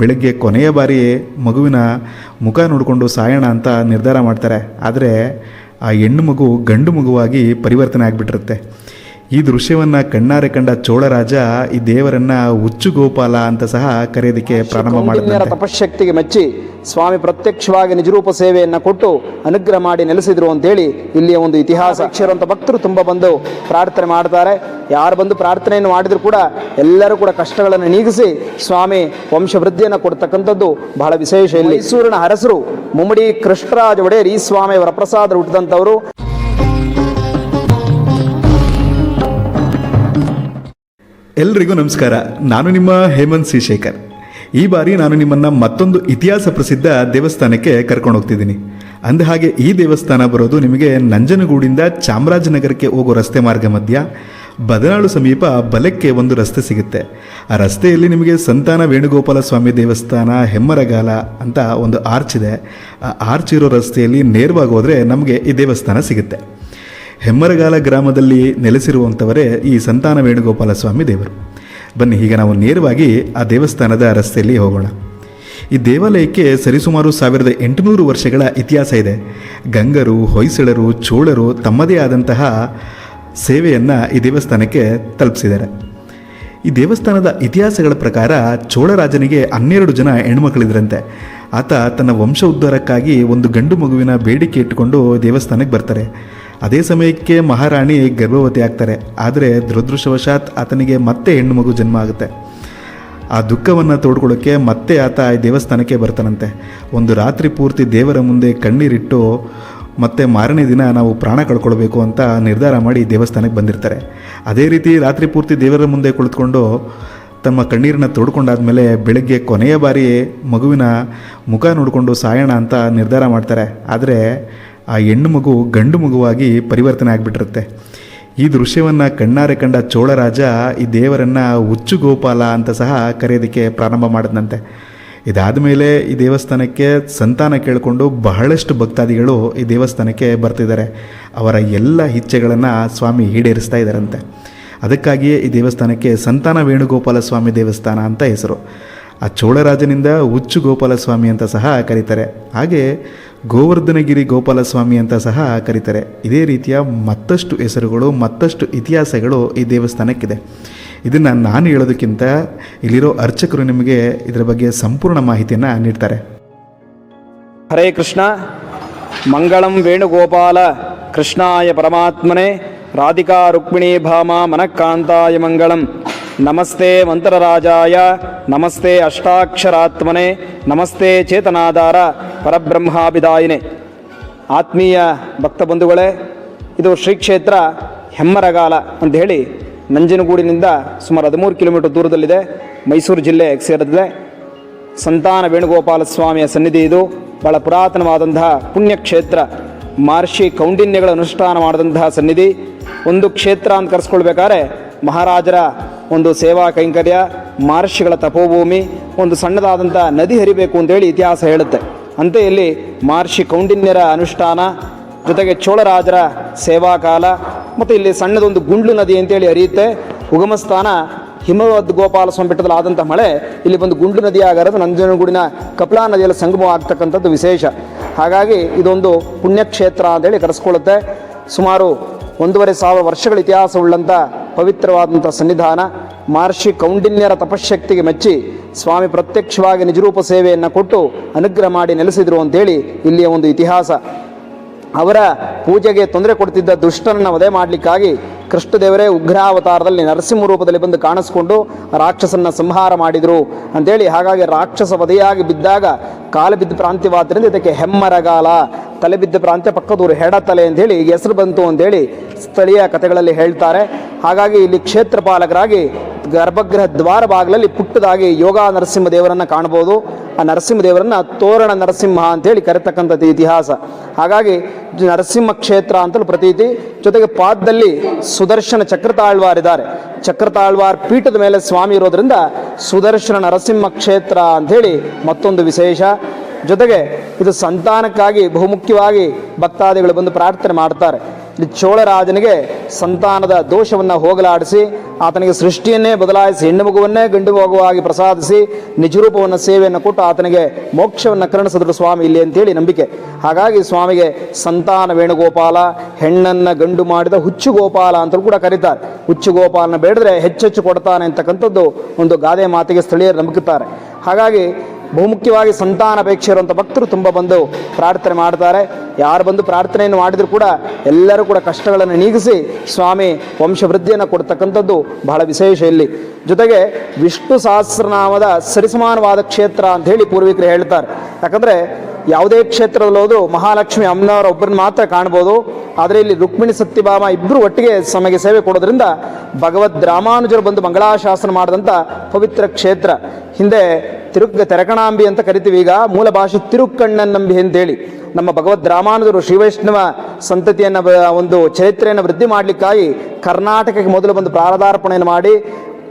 ಬೆಳಗ್ಗೆ ಕೊನೆಯ ಬಾರಿ ಮಗುವಿನ ಮುಖ ನೋಡಿಕೊಂಡು ಸಾಯೋಣ ಅಂತ ನಿರ್ಧಾರ ಮಾಡ್ತಾರೆ. ಆದರೆ ಆ ಹೆಣ್ಣು ಮಗು ಗಂಡು ಮಗುವಾಗಿ ಪರಿವರ್ತನೆ ಆಗಿಬಿಟ್ಟಿರುತ್ತೆ. ಈ ದೃಶ್ಯವನ್ನು ಕಣ್ಣಾರೆ ಕಂಡ ಚೋಳರಾಜ ಈ ದೇವರನ್ನ ಹುಚ್ಚು ಗೋಪಾಲ ಅಂತ ಸಹ ಕರೆಯೋದಕ್ಕೆ ಪ್ರಾರಂಭ ಮಾಡಿದ ತಪಶಕ್ತಿಗೆ ಮೆಚ್ಚಿ ಸ್ವಾಮಿ ಪ್ರತ್ಯಕ್ಷವಾಗಿ ನಿಜರೂಪ ಸೇವೆಯನ್ನ ಕೊಟ್ಟು ಅನುಗ್ರಹ ಮಾಡಿ ನೆಲೆಸಿದ್ರು ಅಂತೇಳಿ ಇಲ್ಲಿಯ ಒಂದು ಇತಿಹಾಸ. ಅಕ್ಷರಂತ ಭಕ್ತರು ತುಂಬ ಬಂದು ಪ್ರಾರ್ಥನೆ ಮಾಡ್ತಾರೆ. ಯಾರು ಬಂದು ಪ್ರಾರ್ಥನೆಯನ್ನು ಮಾಡಿದ್ರು ಕೂಡ ಎಲ್ಲರೂ ಕೂಡ ಕಷ್ಟಗಳನ್ನು ನೀಗಿಸಿ ಸ್ವಾಮಿ ವಂಶವೃದ್ಧಿಯನ್ನು ಕೊಡ್ತಕ್ಕಂಥದ್ದು ಬಹಳ ವಿಶೇಷ ಇಲ್ಲಿ. ಮೈಸೂರಿನ ಅರಸರು ಮುಮ್ಮಡಿ ಕೃಷ್ಣರಾಜ ಒಡೆಯರ್ ಈ ಸ್ವಾಮಿಯವರ ವರಪ್ರಸಾದ ಹುಟ್ಟಿದಂಥವರು. ಎಲ್ರಿಗೂ ನಮಸ್ಕಾರ. ನಾನು ನಿಮ್ಮ ಹೇಮಂತ್ ಸಿ ಶೇಖರ್. ಈ ಬಾರಿ ನಾನು ನಿಮ್ಮನ್ನು ಮತ್ತೊಂದು ಇತಿಹಾಸ ಪ್ರಸಿದ್ಧ ದೇವಸ್ಥಾನಕ್ಕೆ ಕರ್ಕೊಂಡು ಹೋಗ್ತಿದ್ದೀನಿ. ಅಂದ ಹಾಗೆ ಈ ದೇವಸ್ಥಾನ ಬರೋದು ನಿಮಗೆ ನಂಜನಗೂಡಿಂದ ಚಾಮರಾಜನಗರಕ್ಕೆ ಹೋಗೋ ರಸ್ತೆ ಮಾರ್ಗ ಮಧ್ಯ. ಬದನಾಳು ಸಮೀಪ ಬಲಕ್ಕೆ ಒಂದು ರಸ್ತೆ ಸಿಗುತ್ತೆ. ಆ ರಸ್ತೆಯಲ್ಲಿ ನಿಮಗೆ ಸಂತಾನ ವೇಣುಗೋಪಾಲ ಸ್ವಾಮಿ ದೇವಸ್ಥಾನ, ಹೆಮ್ಮರಗಾಲ ಅಂತ ಒಂದು ಆರ್ಚ್ ಇದೆ. ಆ ಆರ್ಚ್ ಇರೋ ರಸ್ತೆಯಲ್ಲಿ ನೇರವಾಗಿ ಹೋದರೆ ನಮಗೆ ಈ ದೇವಸ್ಥಾನ ಸಿಗುತ್ತೆ. ಹೆಮ್ಮರಗಾಲ ಗ್ರಾಮದಲ್ಲಿ ನೆಲೆಸಿರುವಂಥವರೇ ಈ ಸಂತಾನ ವೇಣುಗೋಪಾಲ ಸ್ವಾಮಿ ದೇವರು. ಬನ್ನಿ, ಈಗ ನಾವು ನೇರವಾಗಿ ಆ ದೇವಸ್ಥಾನದ ರಸ್ತೆಯಲ್ಲಿ ಹೋಗೋಣ. ಈ ದೇವಾಲಯಕ್ಕೆ ಸರಿಸುಮಾರು ಸಾವಿರದ ಎಂಟುನೂರು ವರ್ಷಗಳ ಇತಿಹಾಸ ಇದೆ. ಗಂಗರು, ಹೊಯ್ಸಳರು, ಚೋಳರು ತಮ್ಮದೇ ಆದಂತಹ ಸೇವೆಯನ್ನು ಈ ದೇವಸ್ಥಾನಕ್ಕೆ ತಲುಪಿಸಿದ್ದಾರೆ. ಈ ದೇವಸ್ಥಾನದ ಇತಿಹಾಸಗಳ ಪ್ರಕಾರ ಚೋಳರಾಜನಿಗೆ ಹನ್ನೆರಡು ಜನ ಹೆಣ್ಮಕ್ಳಿದ್ರಂತೆ. ಆತ ತನ್ನ ವಂಶ ಉದ್ಧಾರಕ್ಕಾಗಿ ಒಂದು ಗಂಡು ಮಗುವಿನ ಬೇಡಿಕೆ ಇಟ್ಟುಕೊಂಡು ದೇವಸ್ಥಾನಕ್ಕೆ ಬರ್ತಾರೆ. ಅದೇ ಸಮಯಕ್ಕೆ ಮಹಾರಾಣಿ ಗರ್ಭವತಿ ಆಗ್ತಾರೆ. ಆದರೆ ದುರದೃಷ್ಟವಶಾತ್ ಆತನಿಗೆ ಮತ್ತೆ ಹೆಣ್ಣು ಮಗು ಜನ್ಮ ಆಗುತ್ತೆ. ಆ ದುಃಖವನ್ನು ತೋಡ್ಕೊಳ್ಳೋಕ್ಕೆ ಮತ್ತೆ ಆತ ಆ ದೇವಸ್ಥಾನಕ್ಕೆ ಬರ್ತಾನಂತೆ. ಒಂದು ರಾತ್ರಿ ಪೂರ್ತಿ ದೇವರ ಮುಂದೆ ಕಣ್ಣೀರಿಟ್ಟು ಮತ್ತೆ ಮಾರನೇ ದಿನ ನಾವು ಪ್ರಾಣ ಕಳ್ಕೊಳ್ಬೇಕು ಅಂತ ನಿರ್ಧಾರ ಮಾಡಿ ದೇವಸ್ಥಾನಕ್ಕೆ ಬಂದಿರ್ತಾರೆ. ಅದೇ ರೀತಿ ರಾತ್ರಿ ಪೂರ್ತಿ ದೇವರ ಮುಂದೆ ಕುಳಿತುಕೊಂಡು ತಮ್ಮ ಕಣ್ಣೀರನ್ನ ತೋಡ್ಕೊಂಡಾದ್ಮೇಲೆ ಬೆಳಗ್ಗೆ ಕೊನೆಯ ಬಾರಿ ಮಗುವಿನ ಮುಖ ನೋಡಿಕೊಂಡು ಸಾಯೋಣ ಅಂತ ನಿರ್ಧಾರ ಮಾಡ್ತಾರೆ. ಆದರೆ ಆ ಹೆಣ್ಣು ಮಗು ಗಂಡು ಮಗುವಾಗಿ ಪರಿವರ್ತನೆ ಆಗಿಬಿಟ್ಟಿರುತ್ತೆ. ಈ ದೃಶ್ಯವನ್ನು ಕಣ್ಣಾರೆ ಕಂಡ ಚೋಳರಾಜ ಈ ದೇವರನ್ನು ಹುಚ್ಚು ಗೋಪಾಲ ಅಂತ ಸಹ ಕರೆಯೋದಕ್ಕೆ ಪ್ರಾರಂಭ ಮಾಡಿದಂತೆ ಇದಾದ ಮೇಲೆ ಈ ದೇವಸ್ಥಾನಕ್ಕೆ ಸಂತಾನ ಕೇಳಿಕೊಂಡು ಬಹಳಷ್ಟು ಭಕ್ತಾದಿಗಳು ಈ ದೇವಸ್ಥಾನಕ್ಕೆ ಬರ್ತಿದ್ದಾರೆ. ಅವರ ಎಲ್ಲ ಇಚ್ಛೆಗಳನ್ನು ಸ್ವಾಮಿ ಈಡೇರಿಸ್ತಾ ಇದ್ದಾರಂತೆ. ಅದಕ್ಕಾಗಿಯೇ ಈ ದೇವಸ್ಥಾನಕ್ಕೆ ಸಂತಾನ ವೇಣುಗೋಪಾಲ ಸ್ವಾಮಿ ದೇವಸ್ಥಾನ ಅಂತ ಹೆಸರು. ಆ ಚೋಳರಾಜನಿಂದ ಹುಚ್ಚು ಗೋಪಾಲ ಸ್ವಾಮಿ ಅಂತ ಸಹ ಕರೀತಾರೆ. ಹಾಗೆ ಗೋವರ್ಧನಗಿರಿ ಗೋಪಾಲಸ್ವಾಮಿ ಅಂತ ಸಹ ಕರೀತಾರೆ. ಇದೇ ರೀತಿಯ ಮತ್ತಷ್ಟು ಹೆಸರುಗಳು, ಮತ್ತಷ್ಟು ಇತಿಹಾಸಗಳು ಈ ದೇವಸ್ಥಾನಕ್ಕಿದೆ. ಇದನ್ನು ನಾನು ಹೇಳೋದಕ್ಕಿಂತ ಇಲ್ಲಿರೋ ಅರ್ಚಕರು ನಿಮಗೆ ಇದರ ಬಗ್ಗೆ ಸಂಪೂರ್ಣ ಮಾಹಿತಿಯನ್ನು ನೀಡ್ತಾರೆ. ಹರೇ ಕೃಷ್ಣ. ಮಂಗಳಂ ವೇಣುಗೋಪಾಲ. ಕೃಷ್ಣಾಯ ಪರಮಾತ್ಮನೇ. ರಾಧಿಕಾ ರುಕ್ಮಿಣೀ ಭಾಮ ಮನಃಕಾಂತಾಯ ಮಂಗಳಂ. ನಮಸ್ತೆ ಮಂತ್ರರಾಜಾಯ. ನಮಸ್ತೆ ಅಷ್ಟಾಕ್ಷರಾತ್ಮನೆ, ನಮಸ್ತೆ ಚೇತನಾಧಾರ ಪರಬ್ರಹ್ಮಾಭಿದಾಯಿನೆ. ಆತ್ಮೀಯ ಭಕ್ತ ಬಂಧುಗಳೇ ಇದು ಶ್ರೀ ಕ್ಷೇತ್ರ ಹೆಮ್ಮರಗಾಲ ಅಂತ ಹೇಳಿ ನಂಜನಗೂಡಿನಿಂದ ಸುಮಾರು ಹದಿಮೂರು ಕಿಲೋಮೀಟರ್ ದೂರದಲ್ಲಿದೆ, ಮೈಸೂರು ಜಿಲ್ಲೆಗೆ ಸೇರಿದೆ ಸಂತಾನ ವೇಣುಗೋಪಾಲ ಸ್ವಾಮಿಯ ಸನ್ನಿಧಿ ಇದು. ಬಹಳ ಪುರಾತನವಾದಂತಹ ಪುಣ್ಯಕ್ಷೇತ್ರ, ಮಹರ್ಷಿ ಕೌಂಡಿನ್ಯಗಳ ಅನುಷ್ಠಾನ ಮಾಡಿದಂತಹ ಸನ್ನಿಧಿ. ಒಂದು ಕ್ಷೇತ್ರ ಅಂತ ಕರೆಸ್ಕೊಳ್ಬೇಕಾದ್ರೆ ಮಹಾರಾಜರ ಒಂದು ಸೇವಾ ಕೈಂಕರ್ಯ ಮಹರ್ಷಿಗಳ ತಪೋಭೂಮಿ ಒಂದು ಸಣ್ಣದಾದಂಥ ನದಿ ಹರಿಬೇಕು ಅಂತೇಳಿ ಇತಿಹಾಸ ಹೇಳುತ್ತೆ. ಅಂತೆ ಇಲ್ಲಿ ಮಹರ್ಷಿ ಕೌಂಡಿನ್ಯರ ಅನುಷ್ಠಾನ, ಜೊತೆಗೆ ಚೋಳರಾಜರ ಸೇವಾಕಾಲ, ಮತ್ತು ಇಲ್ಲಿ ಸಣ್ಣದೊಂದು ಗುಂಡ್ಲು ನದಿ ಅಂತೇಳಿ ಹರಿಯುತ್ತೆ. ಉಗಮ ಸ್ಥಾನ ಹಿಮವದ್ ಗೋಪಾಲ ಸ್ವಾಮಿ ಬೆಟ್ಟದಲ್ಲಿ ಆದಂಥ ಮಳೆ ಇಲ್ಲಿ ಬಂದು ಗುಂಡು ನದಿ ಆಗಿರೋದು, ನಂಜನಗೂಡಿನ ಕಪಿಲಾ ನದಿಯಲ್ಲಿ ಸಂಗಮ ಆಗ್ತಕ್ಕಂಥದ್ದು ವಿಶೇಷ. ಹಾಗಾಗಿ ಇದೊಂದು ಪುಣ್ಯಕ್ಷೇತ್ರ ಅಂತೇಳಿ ಕರೆಸ್ಕೊಳ್ಳುತ್ತೆ. ಸುಮಾರು ಒಂದೂವರೆ ಸಾವಿರ ವರ್ಷಗಳ ಇತಿಹಾಸವುಳ್ಳಂಥ ಪವಿತ್ರವಾದಂಥ ಸನ್ನಿಧಾನ, ಮಹರ್ಷಿ ಕೌಂಡಿನ್ಯರ ತಪಶಕ್ತಿಗೆ ಮೆಚ್ಚಿ ಸ್ವಾಮಿ ಪ್ರತ್ಯಕ್ಷವಾಗಿ ನಿಜರೂಪ ಸೇವೆಯನ್ನು ಕೊಟ್ಟು ಅನುಗ್ರಹ ಮಾಡಿ ನೆಲೆಸಿದರು ಅಂತೇಳಿ ಇಲ್ಲಿಯ ಒಂದು ಇತಿಹಾಸ. ಅವರ ಪೂಜೆಗೆ ತೊಂದರೆ ಕೊಡ್ತಿದ್ದ ದುಷ್ಟನನ್ನು ವಧೆ ಮಾಡಲಿಕ್ಕಾಗಿ ಕೃಷ್ಣದೇವರೇ ಉಗ್ರಾವತಾರದಲ್ಲಿ ನರಸಿಂಹ ರೂಪದಲ್ಲಿ ಬಂದು ಕಾಣಿಸ್ಕೊಂಡು ರಾಕ್ಷಸನ್ನ ಸಂಹಾರ ಮಾಡಿದರು ಅಂತೇಳಿ. ಹಾಗಾಗಿ ರಾಕ್ಷಸ ವಧೆಯಾಗಿ ಬಿದ್ದಾಗ ಕಾಲು ಬಿದ್ದ ಪ್ರಾಂತ್ಯವಾದ್ದರಿಂದ ಇದಕ್ಕೆ ಹೆಮ್ಮರಗಾಲ. ತಲೆ ಬಿದ್ದ ಪ್ರಾಂತ್ಯ ಪಕ್ಕದೂರು ಹೆಡತಲೆ ಅಂತೇಳಿ ಹೆಸರು ಬಂತು ಅಂತೇಳಿ ಸ್ಥಳೀಯ ಕಥೆಗಳಲ್ಲಿ ಹೇಳ್ತಾರೆ. ಹಾಗಾಗಿ ಇಲ್ಲಿ ಕ್ಷೇತ್ರಪಾಲಕರಾಗಿ ಗರ್ಭಗೃಹ ದ್ವಾರ ಬಾಗಿಲಲ್ಲಿ ಪುಟ್ಟದಾಗಿ ಯೋಗ ನರಸಿಂಹ ದೇವರನ್ನು ಕಾಣ್ಬೋದು. ಆ ನರಸಿಂಹ ದೇವರನ್ನ ತೋರಣ ನರಸಿಂಹ ಅಂತೇಳಿ ಕರೆತಕ್ಕಂಥದ್ದು ಇತಿಹಾಸ. ಹಾಗಾಗಿ ನರಸಿಂಹ ಕ್ಷೇತ್ರ ಅಂತಲೂ ಪ್ರತೀತಿ. ಜೊತೆಗೆ ಪಾದದಲ್ಲಿ ಸುದರ್ಶನ ಚಕ್ರತಾಳ್ವಾರ್ ಇದ್ದಾರೆ ಚಕ್ರತಾಳ್ವಾರ್ ಪೀಠದ ಮೇಲೆ ಸ್ವಾಮಿ ಇರೋದ್ರಿಂದ ಸುದರ್ಶನ ನರಸಿಂಹ ಕ್ಷೇತ್ರ ಅಂಥೇಳಿ ಮತ್ತೊಂದು ವಿಶೇಷ. ಜೊತೆಗೆ ಇದು ಸಂತಾನಕ್ಕಾಗಿ ಬಹುಮುಖ್ಯವಾಗಿ ಭಕ್ತಾದಿಗಳು ಬಂದು ಪ್ರಾರ್ಥನೆ ಮಾಡ್ತಾರೆ. ಇಲ್ಲಿ ಚೋಳರಾಜನಿಗೆ ಸಂತಾನದ ದೋಷವನ್ನು ಹೋಗಲಾಡಿಸಿ, ಆತನಿಗೆ ಸೃಷ್ಟಿಯನ್ನೇ ಬದಲಾಯಿಸಿ, ಹೆಣ್ಣು ಮಗುವನ್ನೇ ಗಂಡು ಮಗುವಾಗಿ ಪ್ರಸಾದಿಸಿ ನಿಜರೂಪವನ್ನು ಸೇವೆಯನ್ನು ಕೊಟ್ಟು ಆತನಿಗೆ ಮೋಕ್ಷವನ್ನು ಕರುಣಿಸಿದ್ರು ಸ್ವಾಮಿ ಇಲ್ಲಿ ಅಂತೇಳಿ ನಂಬಿಕೆ. ಹಾಗಾಗಿ ಸ್ವಾಮಿಗೆ ಸಂತಾನ ವೇಣುಗೋಪಾಲ, ಹೆಣ್ಣನ್ನು ಗಂಡು ಮಾಡಿದ ಹುಚ್ಚು ಗೋಪಾಲ ಅಂತಲೂ ಕೂಡ ಕರೀತಾರೆ. ಹುಚ್ಚು ಗೋಪಾಲನ ಬೇಡಿದ್ರೆ ಹೆಚ್ಚೆಚ್ಚು ಕೊಡ್ತಾನೆ ಅಂತಕ್ಕಂಥದ್ದು ಒಂದು ಗಾದೆ ಮಾತಿಗೆ ಸ್ಥಳೀಯರು ನಂಬುತ್ತಾರೆ. ಹಾಗಾಗಿ ಬಹುಮುಖ್ಯವಾಗಿ ಸಂತಾನಾಪೇಕ್ಷೆ ಇರುವಂಥ ಭಕ್ತರು ತುಂಬ ಬಂದು ಪ್ರಾರ್ಥನೆ ಮಾಡ್ತಾರೆ. ಯಾರು ಬಂದು ಪ್ರಾರ್ಥನೆಯನ್ನು ಮಾಡಿದರೂ ಕೂಡ ಎಲ್ಲರೂ ಕೂಡ ಕಷ್ಟಗಳನ್ನು ನೀಗಿಸಿ ಸ್ವಾಮಿ ವಂಶವೃದ್ಧಿಯನ್ನು ಕೊಡ್ತಕ್ಕಂಥದ್ದು ಬಹಳ ವಿಶೇಷ ಇಲ್ಲಿ. ಜೊತೆಗೆ ವಿಷ್ಣು ಸಹಸ್ರನಾಮದ ಸರಿಸಮಾನವಾದ ಕ್ಷೇತ್ರ ಅಂತ ಹೇಳಿ ಪೂರ್ವಿಕರು ಹೇಳ್ತಾರೆ. ಯಾಕಂದರೆ ಯಾವುದೇ ಕ್ಷೇತ್ರದಲ್ಲಿ ಮಹಾಲಕ್ಷ್ಮಿ ಅಮ್ಮನವರ ಒಬ್ಬರನ್ನ ಮಾತ್ರ ಕಾಣ್ಬೋದು. ಆದರೆ ಇಲ್ಲಿ ರುಕ್ಮಿಣಿ ಸತ್ಯಭಾಮ ಇಬ್ಬರು ಒಟ್ಟಿಗೆ ನಮಗೆ ಸೇವೆ ಕೊಡೋದ್ರಿಂದ ಭಗವದ್ ರಾಮಾನುಜರು ಬಂದು ಮಂಗಳಾಶಾಸನ ಮಾಡಿದಂಥ ಪವಿತ್ರ ಕ್ಷೇತ್ರ. ಹಿಂದೆ ತಿರುಕ್ ತೆರಕಣಾಂಬಿ ಅಂತ ಕರಿತೀವಿ ಈಗ, ಮೂಲ ಭಾಷೆ ತಿರುಕ್ಕಣ್ಣನಂಬಿ ಅಂತೇಳಿ ನಮ್ಮ ಭಗವದ್ ರಾಮಾನುಜರು ಶ್ರೀವೈಷ್ಣವ ಸಂತತಿಯನ್ನು ಬ- ಒಂದು ಚರಿತ್ರೆಯನ್ನು ವೃದ್ಧಿ ಮಾಡಲಿಕ್ಕಾಗಿ ಕರ್ನಾಟಕಕ್ಕೆ ಮೊದಲು ಬಂದು ಪ್ರಾರದಾರ್ಪಣೆಯನ್ನು ಮಾಡಿ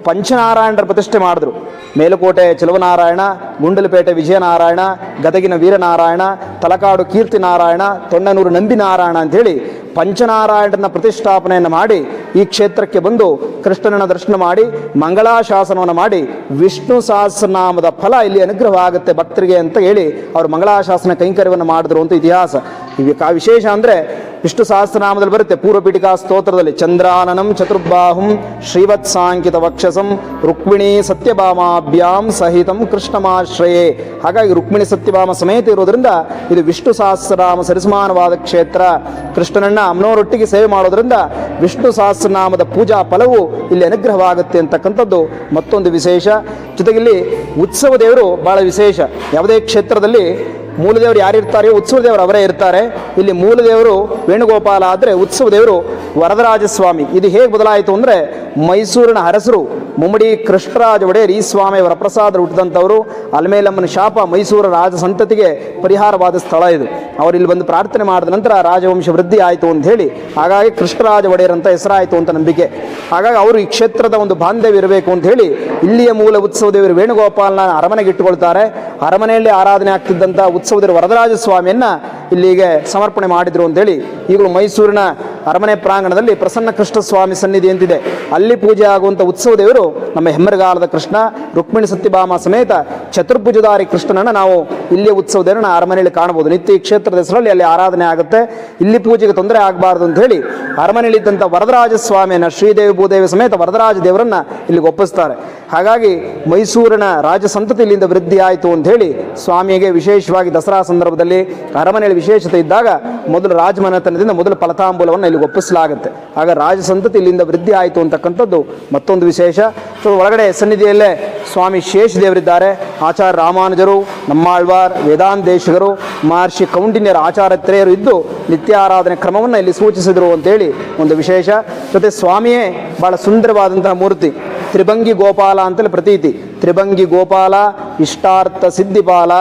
ಪಂಚನಾರಾಯಣರ ಪ್ರತಿಷ್ಠೆ ಮಾಡಿದ್ರು. ಮೇಲುಕೋಟೆ ಚೆಲುವನಾರಾಯಣ, ಗುಂಡಲಪೇಟೆ ವಿಜಯನಾರಾಯಣ, ಗದಗಿನ ವೀರನಾರಾಯಣ, ತಲಕಾಡು ಕೀರ್ತಿನಾರಾಯಣ ತೊಂಡನೂರು ನಂಬಿನಾರಾಯಣ ಅಂಥೇಳಿ ಪಂಚನಾರಾಯಣನ ಪ್ರತಿಷ್ಠಾಪನೆಯನ್ನು ಮಾಡಿ ಈ ಕ್ಷೇತ್ರಕ್ಕೆ ಬಂದು ಕೃಷ್ಣನ ದರ್ಶನ ಮಾಡಿ, ಮಂಗಳಾಶಾಸನವನ್ನು ಮಾಡಿ ವಿಷ್ಣು ಸಹಸ್ರನಾಮದ ಫಲ ಇಲ್ಲಿ ಅನುಗ್ರಹವಾಗುತ್ತೆ ಭಕ್ತರಿಗೆ ಅಂತ ಹೇಳಿ ಅವರು ಮಂಗಳಾಶಾಸನ ಕೈಂಕರ್ಯವನ್ನು ಮಾಡಿದ್ರು ಅಂತ ಇತಿಹಾಸ. ಕಾ ವಿಶೇಷ ಅಂದರೆ ವಿಷ್ಣು ಸಹಸ್ರನಾಮದಲ್ಲಿ ಬರುತ್ತೆ. ಪೂರ್ವಪೀಠಿಕಾ ಸ್ತೋತ್ರದಲ್ಲಿ ಚಂದ್ರಾನನಂ ಚತುರ್ಬಾಹುಂ ಶ್ರೀವತ್ಸಾಂಕಿತ ವಕ್ಷಸಂ ರುಕ್ಮಿಣಿ ಸತ್ಯಭಾಮಾಭ್ಯಾಂ ಸಹಿತಂ ಕೃಷ್ಣಮಾಶ್ರಯೇ. ಹಾಗಾಗಿ ರುಕ್ಮಿಣಿ ಸತ್ಯಭಾಮ ಸಮೇತ ಇರೋದ್ರಿಂದ ಇದು ವಿಷ್ಣು ಸಹಸ್ರನಾಮ ಸರಿಸಮಾನವಾದ ಕ್ಷೇತ್ರ. ಕೃಷ್ಣನನ್ನ ಅಮ್ನೋರೊಟ್ಟಿಗೆ ಸೇವೆ ಮಾಡೋದ್ರಿಂದ ವಿಷ್ಣು ಸಹಸ್ರನಾಮದ ಪೂಜಾ ಫಲವು ಇಲ್ಲಿ ಅನುಗ್ರಹವಾಗುತ್ತೆ ಅಂತಕ್ಕಂಥದ್ದು ಮತ್ತೊಂದು ವಿಶೇಷ. ಜೊತೆಗೆ ಇಲ್ಲಿ ಉತ್ಸವ ದೇವರು ಬಹಳ ವಿಶೇಷ. ಯಾವುದೇ ಕ್ಷೇತ್ರದಲ್ಲಿ ಮೂಲದೇವರು ಯಾರು ಇರ್ತಾರೆ? ಉತ್ಸವ ದೇವರು ಅವರೇ ಇರ್ತಾರೆ. ಇಲ್ಲಿ ಮೂಲದೇವರು ವೇಣುಗೋಪಾಲ ಆದರೆ ಉತ್ಸವ ದೇವರು ವರದರಾಜಸ್ವಾಮಿ. ಇದು ಹೇಗೆ ಬದಲಾಯಿತು ಅಂದರೆ ಮೈಸೂರಿನ ಅರಸರು ಮುಮ್ಮಡಿ ಕೃಷ್ಣರಾಜ ಒಡೆಯರ್ ಈ ಸ್ವಾಮಿಯವರ ವರಪ್ರಸಾದ ಹುಟ್ಟಿದಂಥವರು, ಅಲ್ಮೇಲಮ್ಮನ ಶಾಪ ಮೈಸೂರ ರಾಜ ಸಂತತಿಗೆ ಪರಿಹಾರವಾದ ಸ್ಥಳ ಇದು. ಅವರು ಇಲ್ಲಿ ಬಂದು ಪ್ರಾರ್ಥನೆ ಮಾಡಿದ ನಂತರ ರಾಜವಂಶ ವೃದ್ಧಿ ಆಯಿತು ಅಂತ ಹೇಳಿ, ಹಾಗಾಗಿ ಕೃಷ್ಣರಾಜ ಒಡೆಯರ್ ಅಂತ ಹೆಸರಾಯಿತು ಅಂತ ನಂಬಿಕೆ. ಹಾಗಾಗಿ ಅವರು ಈ ಕ್ಷೇತ್ರದ ಒಂದು ಬಾಂಧವ್ಯ ಇರಬೇಕು ಅಂತ ಹೇಳಿ, ಇಲ್ಲಿಯ ಮೂಲ ಉತ್ಸವ ದೇವರು ವೇಣುಗೋಪಾಲನ ಅರಮನೆಗೆ ಇಟ್ಟುಕೊಳ್ತಾರೆ. ಅರಮನೆಯಲ್ಲಿ ಆರಾಧನೆ ಆಗ್ತಿದ್ದಂಥ ಉತ್ಸವದ ವರದರಾಜ ಸ್ವಾಮಿಯನ್ನು ಇಲ್ಲಿಗೆ ಸಮರ್ಪಣೆ ಮಾಡಿದ್ರು ಅಂತೇಳಿ ಈಗಲೂ ಮೈಸೂರಿನ ಅರಮನೆ ಪ್ರಾಂಗಣದಲ್ಲಿ ಪ್ರಸನ್ನ ಕೃಷ್ಣ ಸ್ವಾಮಿ ಸನ್ನಿಧಿ ಅಂತಿದೆ ಅಲ್ಲಿ ಪೂಜೆ ಆಗುವಂಥ ಉತ್ಸವ ದೇವರು ನಮ್ಮ ಹೆಮ್ಮರಗಾಲದ ಕೃಷ್ಣ, ರುಕ್ಮಿಣಿ ಸತ್ಯಭಾಮ ಸಮೇತ ಚತುರ್ಭುಜಧಾರಿ ಕೃಷ್ಣನನ್ನು ನಾವು ಇಲ್ಲಿಯ ಉತ್ಸವ ದೇವರನ್ನ ಅರಮನೆಯಲ್ಲಿ ಕಾಣಬಹುದು. ನಿತ್ಯ ಕ್ಷೇತ್ರದ ಹೆಸರಲ್ಲಿ ಅಲ್ಲಿ ಆರಾಧನೆ ಆಗುತ್ತೆ. ಇಲ್ಲಿ ಪೂಜೆಗೆ ತೊಂದರೆ ಆಗಬಾರ್ದು ಅಂತ ಹೇಳಿ ಅರಮನೆಯಲ್ಲಿದ್ದಂಥ ವರದರಾಜ ಸ್ವಾಮಿಯನ್ನು, ಶ್ರೀದೇವಿ ಭೂದೇವಿ ಸಮೇತ ವರದರಾಜ ದೇವರನ್ನ ಇಲ್ಲಿಗೆ ಒಪ್ಪಿಸ್ತಾರೆ. ಹಾಗಾಗಿ ಮೈಸೂರಿನ ರಾಜ ಸಂತತಿ ಇಲ್ಲಿಂದ ವೃದ್ಧಿ ಆಯಿತು ಅಂತ ಹೇಳಿ ಸ್ವಾಮಿಗೆ ವಿಶೇಷವಾಗಿ ದಸರಾ ಸಂದರ್ಭದಲ್ಲಿ ಅರಮನೆಯಲ್ಲಿ ವಿಶೇಷತೆ ಇದ್ದಾಗ ಮೊದಲು ರಾಜಮನೆತನದಿಂದ ಮೊದಲು ಫಲತಾಂಬೂಲವನ್ನು ಇಲ್ಲಿಗೆ ಒಪ್ಪಿಸಲಾಗುತ್ತೆ. ಆಗ ರಾಜ ಸಂತತಿ ಇಲ್ಲಿಂದ ವೃದ್ಧಿ ಆಯಿತು ಅಂತಕ್ಕಂಥದ್ದು ಮತ್ತೊಂದು ವಿಶೇಷ. ಸೊ, ಒಳಗಡೆ ಸನ್ನಿಧಿಯಲ್ಲೇ ಸ್ವಾಮಿ ಶೇಷ ದೇವರಿದ್ದಾರೆ ಆಚಾರ್ಯ ರಾಮಾನುಜರು, ನಮ್ಮಾಳ್ವಾರ್ ವೇದಾಂತೇಶಗರು ಮಹರ್ಷಿ ಕೌಂಡಿನ್ಯರ ಆಚಾರತ್ರೆಯರು ಇದ್ದು ನಿತ್ಯ ಆರಾಧನೆ ಕ್ರಮವನ್ನು ಇಲ್ಲಿ ಸೂಚಿಸಿದರು ಅಂತೇಳಿ ಒಂದು ವಿಶೇಷ. ಜೊತೆ ಸ್ವಾಮಿಯೇ ಬಹಳ ಸುಂದರವಾದಂತಹ ಮೂರ್ತಿ. ತ್ರಿಭಂಗಿ ಗೋಪಾಲ ಅಂತಲೇ ಪ್ರತೀತಿ. ತ್ರಿಭಂಗಿ ಗೋಪಾಲ, ಇಷ್ಟಾರ್ಥ ಸಿದ್ಧಿಪಾಲ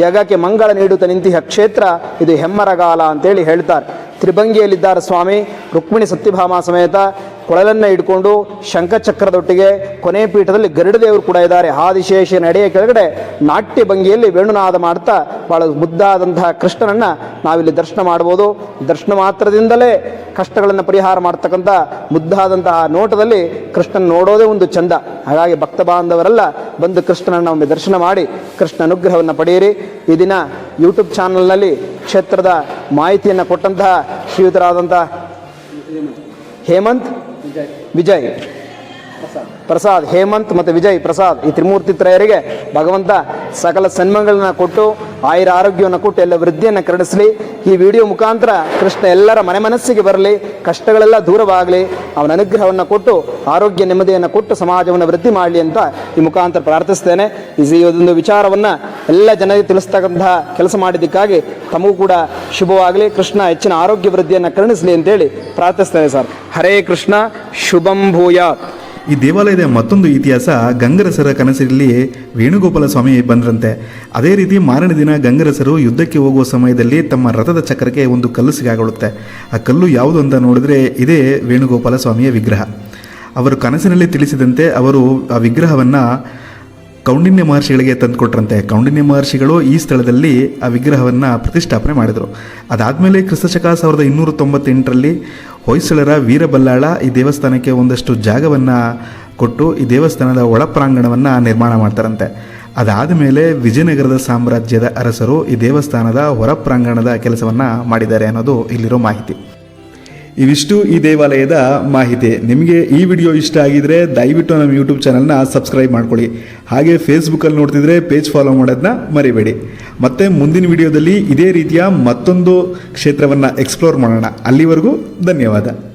ಜಗಕ್ಕೆ ಮಂಗಳ ನೀಡುತ್ತ ನಿಂತಿಹ ಕ್ಷೇತ್ರ ಇದು ಹೆಮ್ಮರಗಾಲ ಅಂತೇಳಿ ಹೇಳ್ತಾರೆ. ತ್ರಿಭಂಗಿಯಲ್ಲಿದ್ದಾರೆ ಸ್ವಾಮಿ ರುಕ್ಮಿಣಿ ಸತ್ಯಭಾಮ ಸಮೇತ ಕೊಳಲನ್ನು ಇಟ್ಕೊಂಡು ಶಂಖಚಕ್ರದೊಟ್ಟಿಗೆ ಕೊನೆ ಪೀಠದಲ್ಲಿ ಗರುಡದೇವರು ಕೂಡ ಇದ್ದಾರೆ. ಆದಿಶೇಷ ನಡೆಯ ಕೆಳಗಡೆ ನಾಟ್ಯ ಭಂಗಿಯಲ್ಲಿ ವೇಣುನಾದ ಮಾಡ್ತಾ ಬಹಳ ಮುದ್ದಾದಂತಹ ಕೃಷ್ಣನನ್ನ ನಾವಿಲ್ಲಿ ದರ್ಶನ ಮಾಡ್ಬೋದು. ದರ್ಶನ ಮಾತ್ರದಿಂದಲೇ ಕಷ್ಟಗಳನ್ನು ಪರಿಹಾರ ಮಾಡ್ತಕ್ಕಂಥ ಮುದ್ದಾದಂತಹ ನೋಟದಲ್ಲಿ ಕೃಷ್ಣನ ನೋಡೋದೇ ಒಂದು ಚಂದ. ಹಾಗಾಗಿ ಭಕ್ತ ಬಾಂಧವರೆಲ್ಲ ಬಂದು ಕೃಷ್ಣನನ್ನ ಒಮ್ಮೆ ದರ್ಶನ ಮಾಡಿ ಕೃಷ್ಣ ಅನುಗ್ರಹವನ್ನು ಪಡೆಯಿರಿ. ಈ ದಿನ ಯೂಟ್ಯೂಬ್ ಚಾನಲ್ನಲ್ಲಿ ಕ್ಷೇತ್ರದ ಮಾಹಿತಿಯನ್ನು ಕೊಟ್ಟಂತಹ ಶ್ರೀಯುತರಾದಂಥ ಹೇಮಂತ್ ವಿಜಯ್. ಪ್ರಸಾದ್. ಹೇಮಂತ್ ಮತ್ತು ವಿಜಯ್ ಪ್ರಸಾದ್ ಈ ತ್ರಿಮೂರ್ತಿ ತ್ರಯರಿಗೆ ಭಗವಂತ ಸಕಲ ಸನ್ಮಾನಗಳನ್ನ ಕೊಟ್ಟು ಆಯುರ ಆರೋಗ್ಯವನ್ನು ಕೊಟ್ಟು ಎಲ್ಲ ವೃದ್ಧಿಯನ್ನು ಕರುಣಿಸಲಿ ಈ ವಿಡಿಯೋ ಮುಖಾಂತರ ಕೃಷ್ಣ ಎಲ್ಲರ ಮನೆ ಮನಸ್ಸಿಗೆ ಬರಲಿ, ಕಷ್ಟಗಳೆಲ್ಲ ದೂರವಾಗಲಿ, ಅವನ ಅನುಗ್ರಹವನ್ನು ಕೊಟ್ಟು, ಆರೋಗ್ಯ ನೆಮ್ಮದಿಯನ್ನು ಕೊಟ್ಟು ಸಮಾಜವನ್ನು ವೃದ್ಧಿ ಮಾಡಲಿ ಅಂತ ಈ ಮುಖಾಂತರ ಪ್ರಾರ್ಥಿಸ್ತೇನೆ. ಈ ಒಂದು ವಿಚಾರವನ್ನು ಎಲ್ಲ ಜನರಿಗೆ ತಿಳಿಸ್ತಕ್ಕಂತಹ ಕೆಲಸ ಮಾಡಿದ್ದಕ್ಕಾಗಿ ತಮಗೂ ಕೂಡ ಶುಭವಾಗಲಿ. ಕೃಷ್ಣ ಹೆಚ್ಚಿನ ಆರೋಗ್ಯ ವೃದ್ಧಿಯನ್ನು ಕರುಣಿಸಲಿ ಅಂತೇಳಿ ಪ್ರಾರ್ಥಿಸ್ತೇನೆ ಸರ್. ಹರೇ ಕೃಷ್ಣ, ಶುಭಂ ಭೂಯಾತ್. ಈ ದೇವಾಲಯದ ಮತ್ತೊಂದು ಇತಿಹಾಸ ಗಂಗರಸರ ಕನಸಿನಲ್ಲಿ ವೇಣುಗೋಪಾಲ ಸ್ವಾಮಿ ಬಂದ್ರಂತೆ. ಅದೇ ರೀತಿ ಮಾರನೇ ದಿನ ಗಂಗರಸರು ಯುದ್ಧಕ್ಕೆ ಹೋಗುವ ಸಮಯದಲ್ಲಿ ತಮ್ಮ ರಥದ ಚಕ್ರಕ್ಕೆ ಒಂದು ಕಲ್ಲು ಸಿಗಾಗೊಳ್ಳುತ್ತೆ. ಆ ಕಲ್ಲು ಯಾವುದು ಅಂತ ನೋಡಿದ್ರೆ ಇದೇ ವೇಣುಗೋಪಾಲ ಸ್ವಾಮಿಯ ವಿಗ್ರಹ. ಅವರು ಕನಸಿನಲ್ಲಿ ತಿಳಿಸಿದಂತೆ ಅವರು ಆ ವಿಗ್ರಹವನ್ನು ಕೌಂಡಿನ್ಯ ಮಹರ್ಷಿಗಳಿಗೆ ತಂದುಕೊಟ್ರಂತೆ. ಕೌಂಡಿನ್ಯ ಮಹರ್ಷಿಗಳು ಈ ಸ್ಥಳದಲ್ಲಿ ಆ ವಿಗ್ರಹವನ್ನು ಪ್ರತಿಷ್ಠಾಪನೆ ಮಾಡಿದರು. ಅದಾದಮೇಲೆ ಕ್ರಿಸ್ತಶಕ ಸಾವಿರದ ಇನ್ನೂರ ತೊಂಬತ್ತೆಂಟರಲ್ಲಿ ಹೊಯ್ಸಳರ ವೀರಬಲ್ಲಾಳ ಈ ದೇವಸ್ಥಾನಕ್ಕೆ ಒಂದಷ್ಟು ಜಾಗವನ್ನು ಕೊಟ್ಟು ಈ ದೇವಸ್ಥಾನದ ಒಳ ಪ್ರಾಂಗಣವನ್ನು ನಿರ್ಮಾಣ ಮಾಡ್ತಾರಂತೆ. ಅದಾದ ಮೇಲೆ ವಿಜಯನಗರದ ಸಾಮ್ರಾಜ್ಯದ ಅರಸರು ಈ ದೇವಸ್ಥಾನದ ಹೊರ ಪ್ರಾಂಗಣದ ಕೆಲಸವನ್ನು ಮಾಡಿದ್ದಾರೆ ಅನ್ನೋದು ಇಲ್ಲಿರೋ ಮಾಹಿತಿ. ಇವಿಷ್ಟು ಈ ದೇವಾಲಯದ ಮಾಹಿತಿ. ನಿಮಗೆ ಈ ವಿಡಿಯೋ ಇಷ್ಟ ಆಗಿದ್ರೆ ದಯವಿಟ್ಟು ನಮ್ಮ ಯೂಟ್ಯೂಬ್ ಚಾನಲ್ನ ಸಬ್ಸ್ಕ್ರೈಬ್ ಮಾಡ್ಕೊಳ್ಳಿ. ಹಾಗೆ ಫೇಸ್ಬುಕ್ಕಲ್ಲಿ ನೋಡ್ತಿದ್ರೆ ಪೇಜ್ ಫಾಲೋ ಮಾಡೋದನ್ನ ಮರಿಬೇಡಿ. ಮತ್ತೆ ಮುಂದಿನ ವಿಡಿಯೋದಲ್ಲಿ ಇದೇ ರೀತಿಯ ಮತ್ತೊಂದು ಕ್ಷೇತ್ರವನ್ನು ಎಕ್ಸ್ಪ್ಲೋರ್ ಮಾಡೋಣ. ಅಲ್ಲಿವರೆಗೂ ಧನ್ಯವಾದ.